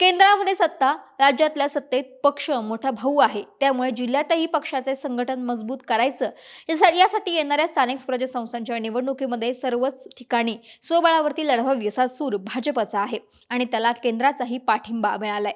केंद्रामध्ये सत्ता राज्यातल्या सत्तेत पक्ष मोठा भाऊ आहे. त्यामुळे जिल्ह्यातही पक्षाचे संघटन मजबूत करायचं. यासाठी यासाठी येणाऱ्या स्थानिक स्वराज्य संस्थांच्या निवडणुकीमध्ये सर्वच ठिकाणी स्वबळावरती लढवावी असा सूर भाजपचा आहे आणि त्याला केंद्राचाही पाठिंबा मिळालाय.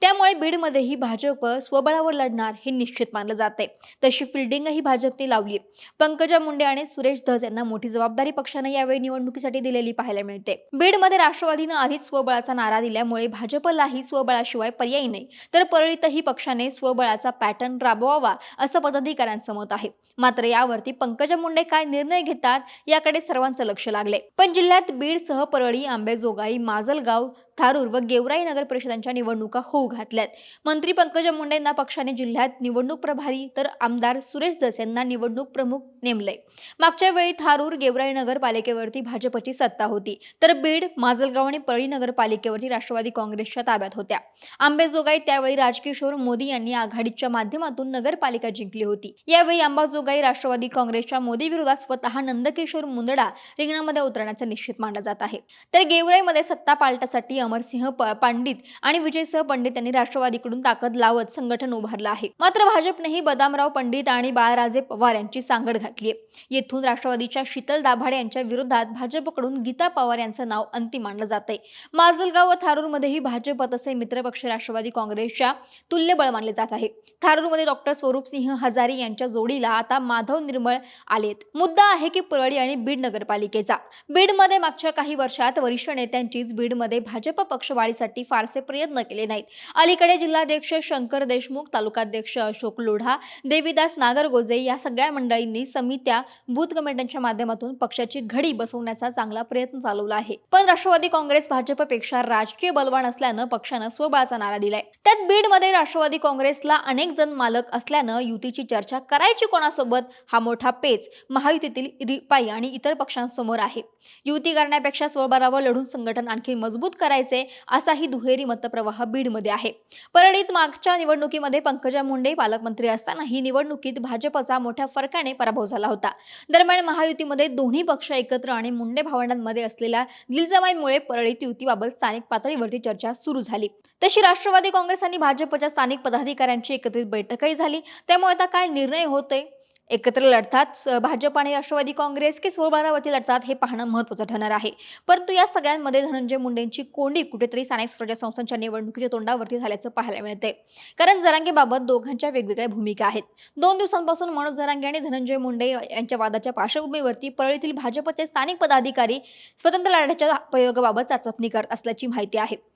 त्यामुळे बीडमध्येही भाजप स्वबळावर लढणार हे निश्चित मानलं जात आहे तशी फिल्डिंगही भाजपने लावली आहे पंकजा मुंडे आणि सुरेश धस यांना मोठी जबाबदारी पक्षाने यावेळी निवडणुकीसाठी दिलेली पाहायला मिळते. बीडमध्ये राष्ट्रवादीनं आधीच स्वबळाचा नारा दिल्यामुळे भाजपलाही स्वबळाशिवाय पर्याय नाही. तर परळीतही पक्षाने स्वबळाचा पॅटर्न राबवावा असं पदाधिकाऱ्यांचं मत आहे. मात्र यावरती पंकजा मुंडे काय निर्णय घेतात याकडे सर्वांचं लक्ष लागले पण जिल्ह्यात बीडसह परळी आंबेजोगाई माजलगाव थारूर व गेवराई नगर परिषदांच्या निवडणुका होऊ घातल्यात. मंत्री पंकजा मुंडेंना पक्षाने जिल्ह्यात निवडणूक प्रभारी तर आमदार सुरेश दस यांना निवडणूक प्रमुख नेमलंय मागच्या वेळी थारूर गेवराई नगरपालिकेवरती भाजपची सत्ता होती तर बीड माजलगाव आणि परळी नगरपालिकेवरती राष्ट्रवादी काँग्रेसच्या ताब्यात होत्या. आंबेजोगाई त्यावेळी राजकिशोर मोदी यांनी आघाडीच्या माध्यमातून नगरपालिका जिंकली होती. यावेळी अंबाजोगाई राष्ट्रवादी काँग्रेसच्या मोदी विरोधात स्वतः नंदकिशोर मुंदडा रिंगणामध्ये उतरण्याचं निश्चित मानलं जात आहे. तर गेवराईमध्ये सत्ता पालटासाठी अमरसिंह प- पंडित आणि विजयसिंह पंडित यांनी राष्ट्रवादीकडून ताकद लावत संघटन उभारलं आहे. मात्र भाजपनेही बदामराव पंडित आणि बाळराजे पवार यांची सांगड घातली आहे. येथून राष्ट्रवादीच्या शीतल दाभाडे यांच्या विरोधात भाजपकडून गीता पवार यांचं नाव अंतिम मानलं जात आहे माजलगाव व थारूरमध्येही भाजप तसे मित्रपक्ष राष्ट्रवादी काँग्रेसच्या तुल्यबळ मानले जात आहे. थारूरमध्ये डॉक्टर स्वरूप सिंह हजारी यांच्या जोडीला आता माधव निर्मळ आलेत. मुद्दा आहे की परळी आणि बीड नगरपालिकेचा. बीडमध्ये मागच्या काही वर्षात वरिष्ठ नेत्यांचीच बीडमध्ये भाजप पक्षवाढीसाठी फारसे प्रयत्न केले नाहीत. अलीकडे जिल्हाध्यक्ष शंकर देशमुख तालुकाध्यक्ष अशोक लोढा देवीदास नागरगोजे या सगळ्या मंडळींनी समित्या बूथ कमिट्यांच्या माध्यमातून पक्षाची घडी बसवण्याचा चांगला प्रयत्न चालवला आहे. पण राष्ट्रवादी काँग्रेस भाजपपेक्षा राजकीय बलवान असल्यानं पक्षानं स्वबळाचा नारा दिलाय. त्यात बीडमध्ये राष्ट्रवादी काँग्रेसला अनेक जण मालक असल्यानं युतीची चर्चा करायची कोणासोबत हा मोठा पेच महायुतीतील रिपाई आणि इतर पक्षांसमोर आहे. युती करण्यापेक्षा स्वबळावर लढून संघटन आणखी मजबूत करायचं असाही दुहेरी मतप्रवाह बीडमध्ये आहे. परळीत मागच्या निवडणुकीमध्ये पंकजा मुंडे पालकमंत्री असताना ही निवडणुकीत भाजपचा मोठ्या फरकाने पराभव झाला होता. दरम्यान महायुतीमध्ये दोन्ही पक्ष एकत्र आणि मुंडे भावंडांमध्ये असलेल्या दिलजमाईमुळे परळीत युतीबाबत स्थानिक पातळीवरती चर्चा सुरू झाली. तशी राष्ट्रवादी काँग्रेस आणि भाजपच्या स्थानिक पदाधिकाऱ्यांची एकत्रित बैठकही झाली. त्यामुळे आता काय निर्णय होतोय? एकत्र लढतात. भाजप आणि राष्ट्रवादी काँग्रेस की स्वबळावरती लढतात हे पाहणं महत्त्वाचं ठरणार आहे. परंतु या सगळ्यांमध्ये धनंजय मुंडेंची कोंडी कुठेतरी स्थानिक स्वराज्य संस्थांच्या निवडणुकीच्या तोंडावरती झाल्याचं पाहायला मिळते कारण जरांगेबाबत दोघांच्या वेगवेगळ्या भूमिका आहेत. दोन दिवसांपासून मनोज जरांगे आणि धनंजय मुंडे यांच्या वादाच्या पार्श्वभूमीवरती परळीतील भाजपचे स्थानिक पदाधिकारी स्वतंत्र लढ्याच्या प्रयोगाबाबत चाचपणी करत असल्याची माहिती आहे.